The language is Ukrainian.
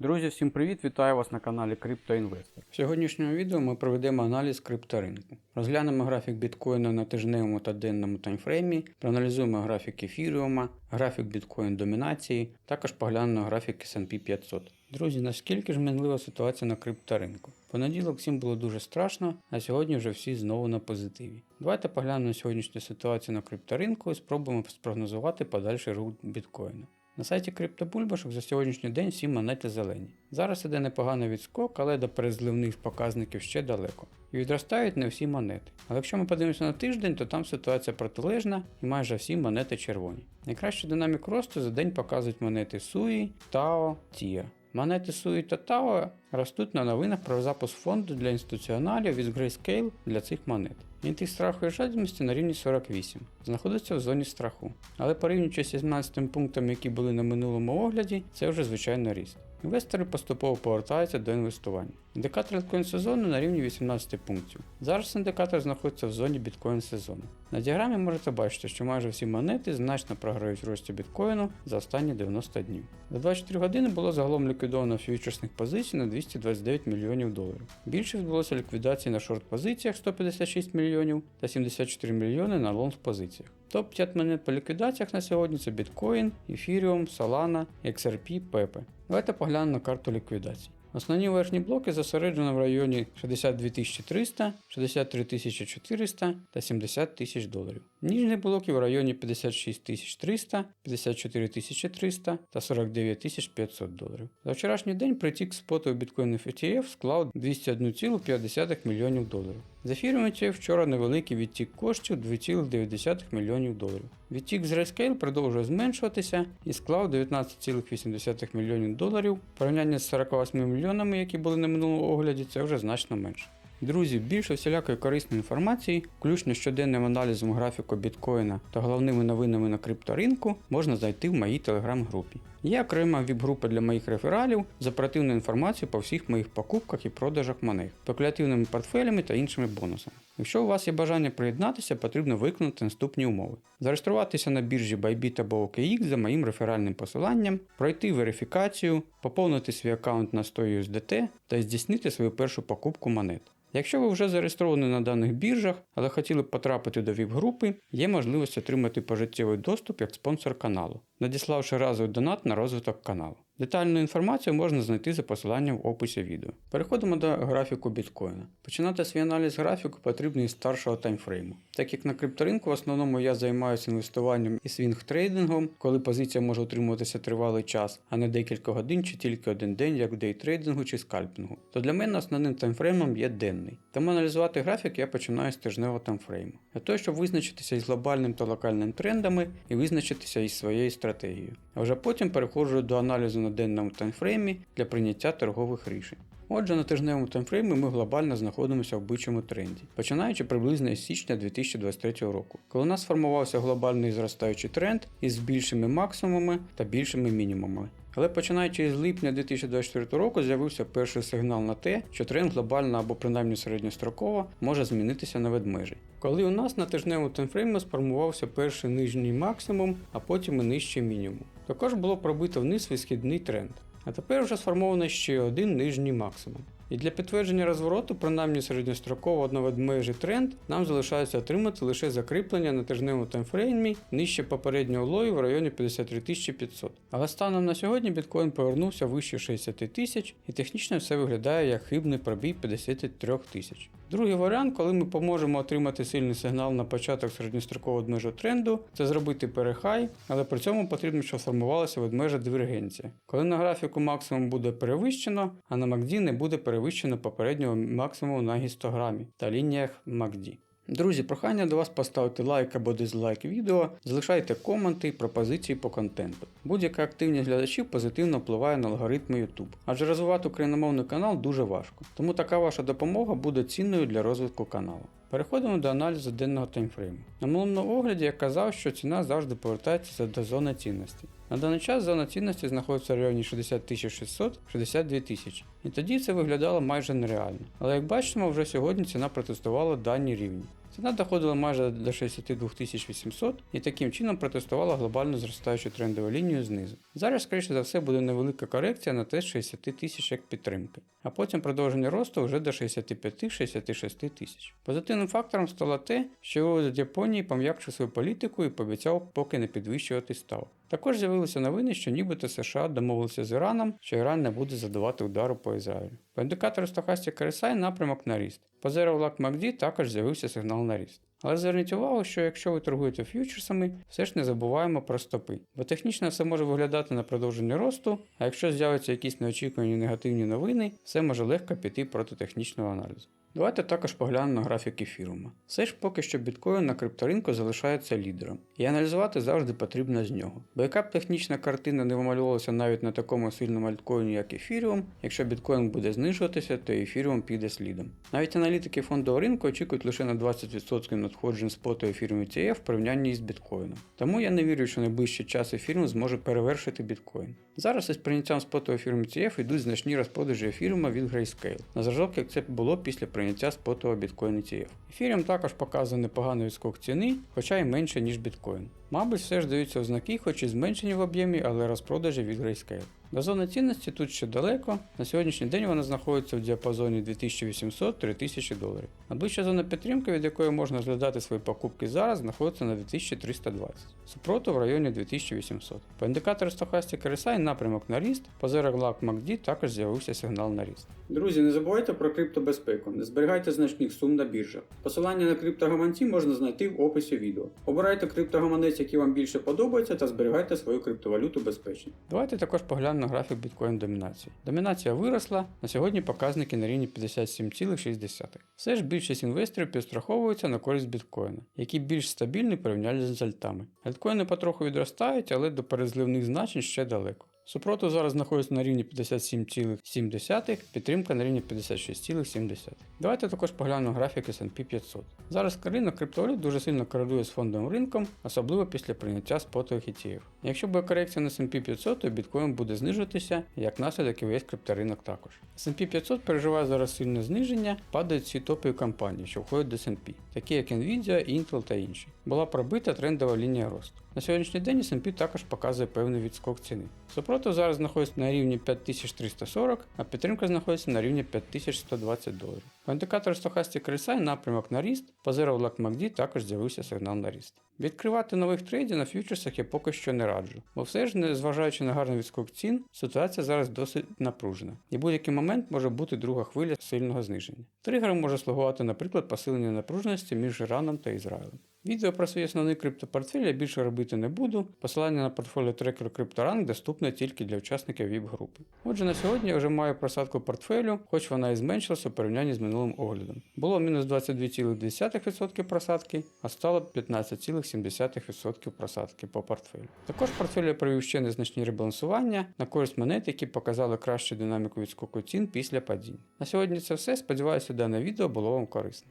Друзі, всім привіт! Вітаю вас на каналі CryptoInvestor. В сьогоднішньому відео ми проведемо аналіз крипторинку. Розглянемо графік біткоїна на тижневому та денному таймфреймі, проаналізуємо графік ефіріума, графік біткоін домінації, також поглянемо графік S&P 500. Друзі, наскільки ж мінлива ситуація на крипторинку? Понеділок всім було дуже страшно, а сьогодні вже всі знову на позитиві. Давайте поглянемо сьогоднішню ситуацію на крипторинку і спробуємо спрогнозувати подальший рух біткоїна. На сайті криптобульбашок за сьогоднішній день всі монети зелені. Зараз іде непоганий відскок, але до перезливних показників ще далеко. І відростають не всі монети. Але якщо ми подивимося на тиждень, то там ситуація протилежна і майже всі монети червоні. Найкращий динамік росту за день показують монети Sui, Tao, TIA. Монети Sui та Tao ростуть на новинах про запуск фонду для інституціоналів від Grayscale для цих монет. Індекс страху і жадібності на рівні 48, знаходиться в зоні страху. Але порівнюючи з 17 пунктами, які були на минулому огляді, це вже звичайно ріст. Інвестори поступово повертаються до інвестування. Індикатор біткоін сезону на рівні 18 пунктів. Зараз індикатор знаходиться в зоні біткоін сезону. На діаграмі можете бачити, що майже всі монети значно програють рості біткоїну за останні 90 днів. За 24 години було загалом ліквідовано фьючерсних позицій на 229 мільйонів доларів. Більше відбулося ліквідацій на шорт позиціях 156 мільйонів та 74 мільйони на лонг позиціях. Топ-5 монет по ліквідаціях на сьогодні це біткоін, Ethereum, Solana, XRP, Pepe. Давайте поглянемо на карту ліквідацій. Основні верхні блоки зосереджені в районі 62 300, 63 400 та 70 тисяч доларів. Нижні блоки в районі 56 300, 54 300 та 49 500 доларів. За вчорашній день притік споту біткоїнів ETF склав 201,5 мільйонів доларів. За ETF вчора невеликий відтік коштів 2,9 мільйонів доларів. Відтік з Grayscale продовжує зменшуватися і склав 19,8 мільйонів доларів. В порівнянні з 48 мільйонами, які були на минулому огляді, це вже значно менше. Друзі, більше всілякої корисної інформації, включно щоденним аналізом графіку біткоїна та головними новинами на крипторинку, можна знайти в моїй телеграм-групі. Є окрема віп-група для моїх рефералів з оперативною інформацією по всіх моїх покупках і продажах монет, спекулятивними портфелями та іншими бонусами. Якщо у вас є бажання приєднатися, потрібно виконати наступні умови: зареєструватися на біржі Bybit або OKX за моїм реферальним посиланням, пройти верифікацію, поповнити свій аккаунт на 100 USDT та здійснити свою першу покупку монет. Якщо ви вже зареєстровані на даних біржах, але хотіли б потрапити до ВІП-групи, є можливість отримати пожиттєвий доступ як спонсор каналу, надіславши разовий донат на розвиток каналу. Детальну інформацію можна знайти за посиланням в описі відео. Переходимо до графіку біткоїна. Починати свій аналіз графіку потрібно із старшого таймфрейму. Так як на крипторинку в основному я займаюся інвестуванням і свінг-трейдингом, коли позиція може утримуватися тривалий час, а не декілька годин чи тільки один день, як в дейтрейдингу чи скальпінгу, то для мене основним таймфреймом є денний. Тому аналізувати графік я починаю з тижневого таймфрейму. Для того, щоб визначитися із глобальним та локальним трендами і визначитися із своєю стратегією. А вже потім переходжу до аналізу на денному таймфреймі для прийняття торгових рішень. Отже, на тижневому таймфреймі ми глобально знаходимося в бичому тренді, починаючи приблизно із січня 2023 року, коли у нас сформувався глобальний зростаючий тренд із більшими максимумами та більшими мінімумами. Але починаючи з липня 2024 року з'явився перший сигнал на те, що тренд глобально або принаймні середньостроково може змінитися на ведмежі. Коли у нас на тижневому таймфреймі сформувався перший нижній максимум, а потім і нижчий мінімум. Також було пробито вниз висхідний тренд. А тепер вже сформовано ще один нижній максимум. І для підтвердження розвороту, принаймні середньостроково одноведмежий тренд, нам залишається отримати лише закріплення на тижневому таймфреймі нижче попереднього лою в районі 53 500. Але станом на сьогодні біткоін повернувся вище 60 тисяч і технічно все виглядає як хибний пробій 53 тисяч. Другий варіант, коли ми поможемо отримати сильний сигнал на початок середньострокового межу тренду, це зробити перехай, але при цьому потрібно, щоб сформувалася ведмежа дивергенція. Коли на графіку максимум буде перевищено, а на MACD не буде перевищено попереднього максимуму на гістограмі та лініях MACD. Друзі, прохання до вас поставити лайк або дизлайк відео, залишайте коменти і пропозиції по контенту. Будь-яка активність глядачів позитивно впливає на алгоритми YouTube, адже розвивати україномовний канал дуже важко, тому така ваша допомога буде цінною для розвитку каналу. Переходимо до аналізу денного таймфрейму. На минулому огляді я казав, що ціна завжди повертається до зони цінності. На даний час зона цінності знаходиться в районі 60 600 62 тисячі. І тоді це виглядало майже нереально. Але як бачимо, вже сьогодні ціна протестувала дані рівні. Ціна доходила майже до 62 800 і таким чином протестувала глобально зростаючу трендову лінію знизу. Зараз, скоріше за все, буде невелика корекція на тест 60 тисяч як підтримки, а потім продовження росту вже до 65-66 тисяч. Позитивним фактором стало те, що уряд Японії пом'якшив свою політику і пообіцяв поки не підвищувати ставок. Також з'явилися новини, що нібито США домовилися з Іраном, що Іран не буде задавати удару по Ізраїлю. По індикатору Stochastic RSI напрямок на ріст. По Zero Lock MACD також з'явився сигнал на ріст. Але зверніть увагу, що якщо ви торгуєте ф'ючерсами, все ж не забуваємо про стопи. Бо технічно все може виглядати на продовження росту, а якщо з'являться якісь неочікувані негативні новини, все може легко піти проти технічного аналізу. Давайте також поглянемо на графік ефірума. Все ж поки що біткоін на крипторинку залишається лідером, і аналізувати завжди потрібно з нього. Бо яка б технічна картина не вималювалася навіть на такому сильному альткоїні, як ефіріум, якщо біткоін буде знижуватися, то ефіріум піде слідом. Навіть аналітики фондового ринку очікують лише на 20% надходжень споту ефіріум ETF в порівнянні з біткоїном. Тому я не вірю, що найближчий час ефіріум зможе перевершити біткоін. Зараз із прийняттям споту ефіріум ETF йдуть значні розпродажі ефіріума від Grayscale, на зразок, як це було після прийняття спотового біткоін ETF. Ефіріум також показує непоганий відскок ціни, хоча й менше, ніж біткоін. Мабуть, все ж даються ознаки, хоч і зменшені в об'ємі, але розпродажі від Grayscale. До зони цінності тут ще далеко. На сьогоднішній день вона знаходиться в діапазоні 2800-3000 доларів. Найближча зона підтримки, від якої можна розглядати свої покупки зараз, знаходиться на 2320. Супроту в районі 2800. По індикатору Stochastic RSI напрямок на ріст, по Luck MACD також з'явився сигнал на ріст. Друзі, не забувайте про криптобезпеку, не зберігайте значних сум на біржах. Посилання на криптогаманці можна знайти в описі відео. Обирайте криптогаманець, який вам більше подобаються, та зберігайте свою криптовалюту безпечно. Давайте також поглянемо на графік біткоін домінації. Домінація виросла, на сьогодні показники на рівні 57,6. Все ж більшість інвесторів підстраховуються на користь біткоїна, які більш стабільні порівняно з альтами. Альткоїни потроху відростають, але до перезливних значень ще далеко. Супротив зараз знаходиться на рівні 57,7, підтримка на рівні 56,7. Давайте також поглянемо графік S&P 500. Зараз ринок криптовалют дуже сильно корелює з фондовим ринком, особливо після прийняття спотових ETF. Якщо буде корекція на S&P 500, то біткоін буде знижуватися, як наслідок і весь крипторинок також. S&P 500 переживає зараз сильне зниження, падають всі топові компанії, що входять до S&P, такі як Nvidia, Intel та інші. Була пробита трендова лінія росту. На сьогоднішній день S&P також показує певний відскок ціни. Супротив зараз знаходиться на рівні 5340, а підтримка знаходиться на рівні 5120 доларів. По індикатору Stochastic RSI напрямок на ріст, по Zero Black MACD також з'явився сигнал на ріст. Відкривати нових трейдів на фьючерсах я поки що не раджу, бо все ж, незважаючи на гарний відскок цін, ситуація зараз досить напружена, і будь-який момент може бути друга хвиля сильного зниження. Тригером може слугувати, наприклад, посилення напруженості між Іраном та Ізраїлем. Відео про свій основний криптопортфель я більше робити не буду. Посилання на портфоліо трекер CryptoRank доступне тільки для учасників ВІП-групи. Отже, на сьогодні я вже маю просадку портфелю, хоч вона і зменшилася у порівнянні з минулим оглядом. Було мінус 22,2% просадки, а стало 15,7% просадки по портфелю. Також портфель я провів ще незначні ребалансування на користь монет, які показали кращу динаміку відскоку цін після падінь. На сьогодні це все. Сподіваюся, дане відео було вам корисне.